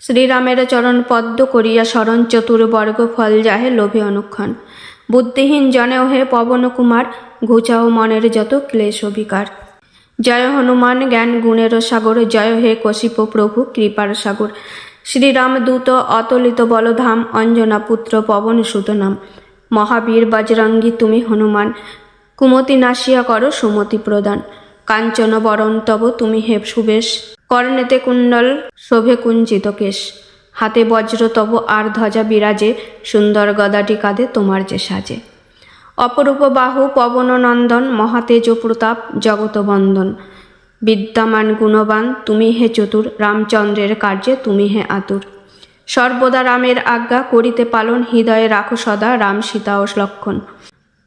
শ্রীরামের চরণ পদ্ম করিয়া শরণ চতুর্বর্গ ফল যাহে লোভে অনুক্ষণ। বুদ্ধিহীন জনেও হে পবন কুমার, ঘুচাও মনের যত ক্লেশ অভিকার। জয় হনুমান, জ্ঞান গুণের সাগর, জয় হে কশিপ প্রভু, কৃপার সাগর। শ্রীরাম দূত, অতলিত বলধাম, অঞ্জনা পুত্র, পবন সুত নাম মহাবীর বজরঙ্গী, তুমি হনুমান, কুমতি নাশিয়া করো সুমতি প্রদান। কাঞ্চন বরণ তব, তুমি হে সুবেশ। কর্ণেতে কুণ্ডল, শোভে কুঞ্চিত কেশ। হাতে বজ্র, তব আর ধ্বজা বিরাজে, সুন্দর গদাটি কাঁধে তোমার যে সাজে। অপরূপ বাহু, পবন, নন্দন, মহাতেজ প্রতাপ জগত বন্দন। বিদ্যমান গুণবান, তুমি হে চতুর, রামচন্দ্রের কার্যে তুমি হে আতুর। সর্বদা রামের আজ্ঞা, করিতে পালন, হৃদয়ে রাখো সদা রাম সীতা ও লক্ষণ।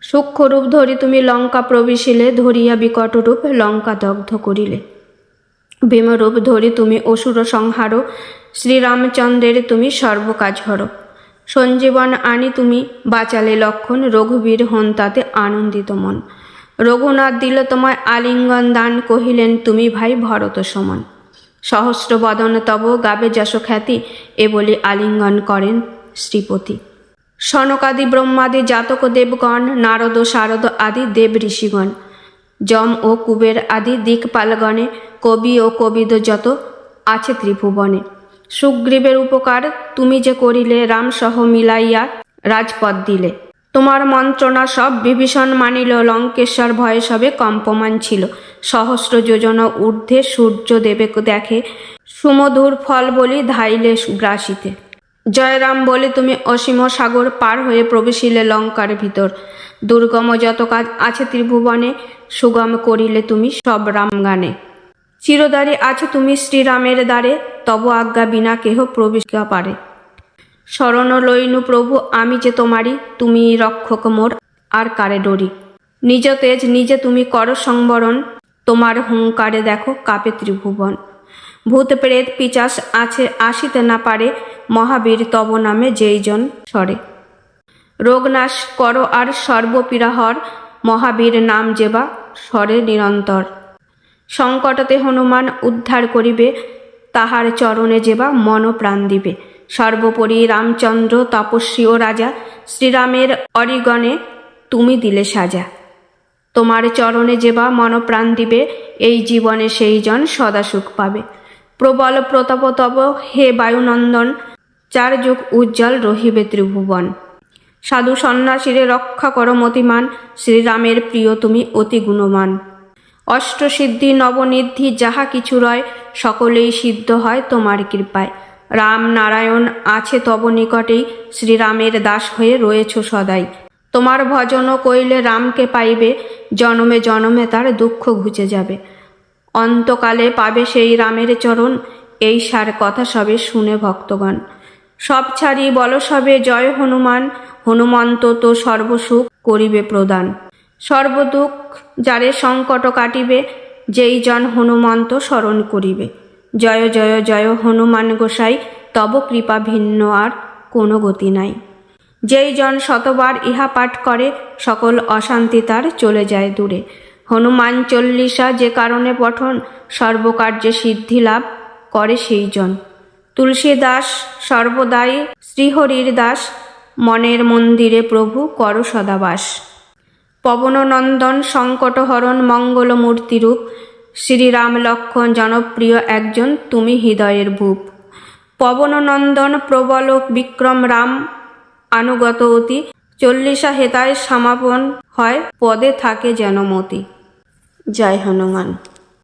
সূক্ষ্মরূপ ধরি তুমি লঙ্কা প্রবেশিলে, ধরিয়া বিকট রূপ লঙ্কা দগ্ধ করিলে। ভীমরূপ ধরি তুমি অসুর সংহারো, শ্রীরামচন্দ্রের তুমি সর্বকাজ হরো। সঞ্জীবন আনি তুমি বাঁচালে লক্ষণ, রঘুবীর হন তাতে আনন্দিত মন। রঘুনাথ দিল তোমায় আলিঙ্গন দান, কহিলেন, তুমি ভাই ভরত সমান। সহস্র বদন তব গাবে যশ খ্যাতি, এ বলি আলিঙ্গন করেন শ্রীপতি। সনকাদি ব্রহ্মাদি জাতক দেবগণ, নারদ, শারদ আদি দেব ঋষিগণ যম ও কুবের আদি দিকপালগণে কবি ও কবিদ যত আছে ত্রিভুবনে। সুগ্রীবের উপকার তুমি যে করিলে রামসহ মিলাইয়া রাজপদ দিলে। তোমার মন্ত্রণা সব বিভীষণ মানিল, লঙ্কেশ্বর ভয়ে সবে কম্পমান ছিল। সহস্র যোজনা ঊর্ধ্বে সূর্য দেবে দেখে সুমধুর ফল বলি ধাইলে গ্রাসিতে। জয়রাম বলে, তুমি অসীম সাগর পার হয়ে প্রবেশিলে লঙ্কার ভিতর। দুর্গম যত কাজ আছে ত্রিভুবনে, সুগম করিলে তুমি সব রাম গানে চিরদারে আছো তুমি শ্রীরামের দ্বারে, তব আজ্ঞা বিনা কেহ প্রবেশ পারে। শরণ লইনু প্রভু, আমি যে তোমারি তুমি রক্ষক মোর, আর কারে ডরি? নিজ তেজ নিজে তুমি কর সংবরণ, তোমার হুঙ্কারে দেখো কাপে ত্রিভুবন। ভূত প্রেত পিচাস আছে, আসিতে না পারে মহাবীর তব নামে যেইজন সরে। রোগনাশ করো আর সর্বপীড়াহর মহাবীর নাম যেবা স্বরে নিরন্তর। সংকটতে হনুমান উদ্ধার করিবে, তাহার চরণে যেবা মন প্রাণ দিবে। সর্বোপরি রামচন্দ্র তপস্বী ও রাজা শ্রীরামের অরিগণে তুমি দিলে সাজা। তোমার চরণে যেবা মনপ্রাণ দিবে, এই জীবনে সেই জন সদা সুখ পাবে। প্রবল প্রতাপ তব হে বায়ুনন্দন চার যুগ উজ্জ্বল রহিবে ত্রিভুবন। সাধু সন্ন্যাসীরে রক্ষা করো মতিমান, শ্রীরামের প্রিয় তুমি অতি গুণমান। অষ্টসিদ্ধি নবনিদ্ধি যাহা কিছু রয়, সকলেই সিদ্ধ হয় তোমার কৃপায়। রাম নারায়ণ আছে তব নিকটেই, শ্রীরামের দাস হয়ে রয়েছ সদাই। তোমার ভজন কইলে রামকে পাইবে, জনমে জনমে তার দুঃখ ঘুচে যাবে। অন্তকালে পাবে সেই রামের চরণ, এই সার কথা সবে শুনে ভক্তগণ। সব ছাড়ি বল সবে, জয় হনুমান। হনুমন্ত তো সর্বসুখ করিবে প্রদান। সর্বদুঃখ যারে সংকট কাটিবে, যেই জন হনুমন্ত স্মরণ করিবে। জয় জয় জয় হনুমান গোসাই, তব কৃপা ভিন্ন আর কোনো গতি নাই। যেই জন শতবার ইহা পাঠ করে, সকল অশান্তি তার চলে যায় দূরে। হনুমান চল্লিশা যে কারণে পঠন, সর্বকার্যে সিদ্ধি লাভ করে সেই জন। তুলসী দাস সর্বদাই শ্রীহরির দাস, মনের মন্দিরে প্রভু কর সদাবাস। পবননন্দন সংকটহরণ মঙ্গলমূর্তিরূপ, শ্রীরাম লক্ষণ জনপ্রিয় একজন তুমি হৃদয়ের ভূপ। পবননন্দন প্রবল বিক্রম রাম, আনুগত অতি চল্লিশা হেতায় সমাপন হয়, পদে থাকে যেন মতি। জয় হনুমান।